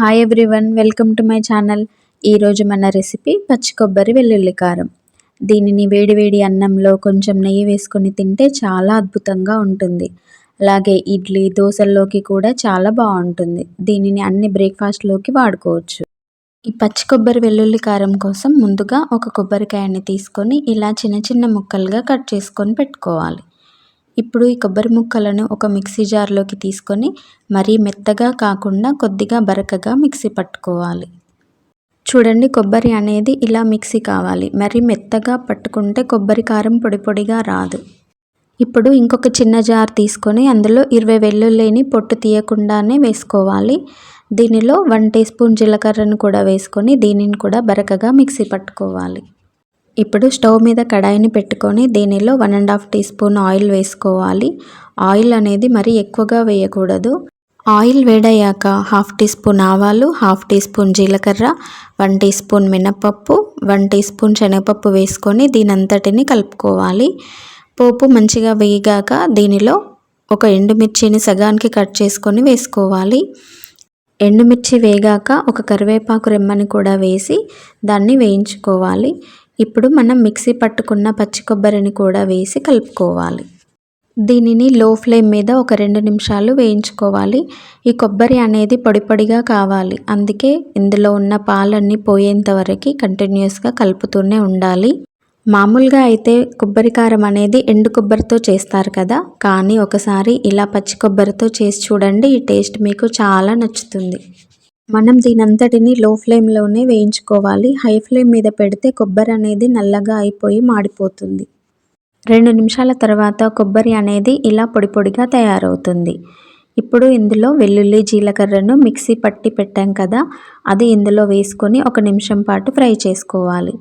Hi everyone welcome to my channel ఈరోజు మన recipe పచ్చి కొబ్బరి వెల్లుల్లి కారం. దీనిని వేడివేడి అన్నంలో కొంచెం నెయ్యి వేసుకొని తింటే చాలా అద్భుతంగా ఉంటుంది. అలాగే ఇడ్లీ దోశల్లోకి కూడా చాలా బాగుంటుంది. దీనిని అన్ని బ్రేక్ఫాస్ట్లోకి వాడుకోవచ్చు. ఈ పచ్చి కొబ్బరి వెల్లుల్లి కారం కోసం ముందుగా ఒక కొబ్బరికాయని తీసుకొని ఇలా చిన్న చిన్న ముక్కలుగా కట్ చేసుకొని పెట్టుకోవాలి. ఇప్పుడు ఈ కొబ్బరి ముక్కలను ఒక మిక్సీ జార్లోకి తీసుకొని మరీ మెత్తగా కాకుండా కొద్దిగా బరకగా మిక్సీ పట్టుకోవాలి. చూడండి కొబ్బరి అనేది ఇలా మిక్సీ కావాలి. మరీ మెత్తగా పట్టుకుంటే కొబ్బరి కారం పొడి పొడిగా రాదు. ఇప్పుడు ఇంకొక చిన్న జార్ తీసుకొని అందులో ఇరవై వెల్లుల్లిని పొట్టు తీయకుండానే వేసుకోవాలి. దీనిలో వన్ టీ స్పూన్ జీలకర్రను కూడా వేసుకొని దీనిని కూడా బరకగా మిక్సీ పట్టుకోవాలి. ఇప్పుడు స్టవ్ మీద కడాయిని పెట్టుకొని దీనిలో one and half teaspoon oil వేసుకోవాలి. ఆయిల్ అనేది మరీ ఎక్కువగా వేయకూడదు. ఆయిల్ వేడయ్యాక హాఫ్ టీ స్పూన్ ఆవాలు హాఫ్ టీ స్పూన్ జీలకర్ర వన్ టీ స్పూన్ మినపప్పు వన్ టీ స్పూన్ శనగపప్పు వేసుకొని దీనంతటిని కలుపుకోవాలి. పోపు మంచిగా వేయగాక దీనిలో ఒక ఎండుమిర్చిని సగానికి కట్ చేసుకొని వేసుకోవాలి. ఎండుమిర్చి వేగాక ఒక కరివేపాకు రెమ్మని కూడా వేసి దాన్ని వేయించుకోవాలి. ఇప్పుడు మనం మిక్సీ పట్టుకున్న పచ్చి కొబ్బరిని కూడా వేసి కలుపుకోవాలి. దీనిని లో ఫ్లేమ్ మీద ఒక రెండు నిమిషాలు వేయించుకోవాలి. ఈ కొబ్బరి అనేది పొడి పొడిగా కావాలి. అందుకే ఇందులో ఉన్న పాలన్నీ పోయేంత వరకు కంటిన్యూస్గా కలుపుతూనే ఉండాలి. మామూలుగా అయితే కొబ్బరి కారం అనేది ఎండు కొబ్బరితో చేస్తారు కదా. కానీ ఒకసారి ఇలా పచ్చి కొబ్బరితో చేసి చూడండి ఈ టేస్ట్ మీకు చాలా నచ్చుతుంది. మనం దీనంతటిని లో ఫ్లేమ్లోనే వేయించుకోవాలి. హై ఫ్లేమ్ మీద పెడితే కొబ్బరి అనేది నల్లగా అయిపోయి మాడిపోతుంది. రెండు నిమిషాల తర్వాత కొబ్బరి అనేది ఇలా పొడి పొడిగా తయారవుతుంది. ఇప్పుడు ఇందులో వెల్లుల్లి జీలకర్రను మిక్సీ పట్టి పెట్టాం కదా అది ఇందులో వేసుకొని ఒక నిమిషం పాటు ఫ్రై చేసుకోవాలి.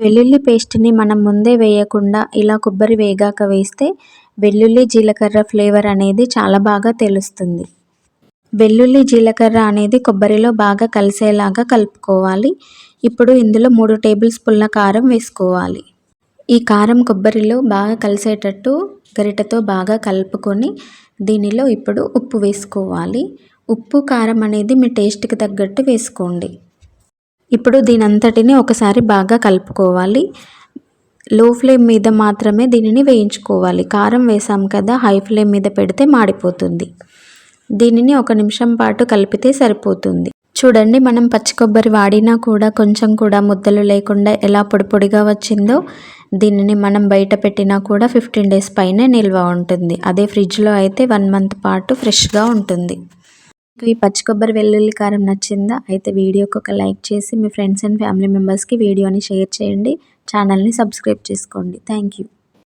వెల్లుల్లి పేస్ట్ని మనం ముందే వేయకుండా ఇలా కొబ్బరి వేగాక వేస్తే వెల్లుల్లి జీలకర్ర ఫ్లేవర్ అనేది చాలా బాగా తెలుస్తుంది. వెల్లుల్లి జీలకర్ర అనేది కొబ్బరిలో బాగా కలిసేలాగా కలుపుకోవాలి. ఇప్పుడు ఇందులో మూడు టేబుల్ స్పూన్ల కారం వేసుకోవాలి. ఈ కారం కొబ్బరిలో బాగా కలిసేటట్టు గరిటతో బాగా కలుపుకొని దీనిలో ఇప్పుడు ఉప్పు వేసుకోవాలి. ఉప్పు కారం అనేది మీ టేస్ట్కి తగ్గట్టు వేసుకోండి. ఇప్పుడు దీని అంతటిని ఒకసారి బాగా కలుపుకోవాలి. లో ఫ్లేమ్ మీద మాత్రమే దీనిని వేయించుకోవాలి. కారం వేసాం కదా హై ఫ్లేమ్ మీద పెడితే మాడిపోతుంది. దీనిని ఒక నిమిషం పాటు కలిపితే సరిపోతుంది. చూడండి మనం పచ్చి కొబ్బరి వాడినా కూడా కొంచెం కూడా ముద్దలు లేకుండా ఎలా పొడిపొడిగా వచ్చిందో దీనిని మనం బయట పెట్టినా కూడా ఫిఫ్టీన్ డేస్ పైనే నిల్వ ఉంటుంది. అదే ఫ్రిడ్జ్లో అయితే వన్ మంత్ పాటు ఫ్రెష్గా ఉంటుంది. ఈ పచ్చి కొబ్బరి వెల్లుల్లి కారం నచ్చిందా? అయితే వీడియోకి ఒక లైక్ చేసి మీ ఫ్రెండ్స్ అండ్ ఫ్యామిలీ మెంబర్స్కి వీడియోని షేర్ చేయండి. ఛానల్ని సబ్స్క్రైబ్ చేసుకోండి. Thank you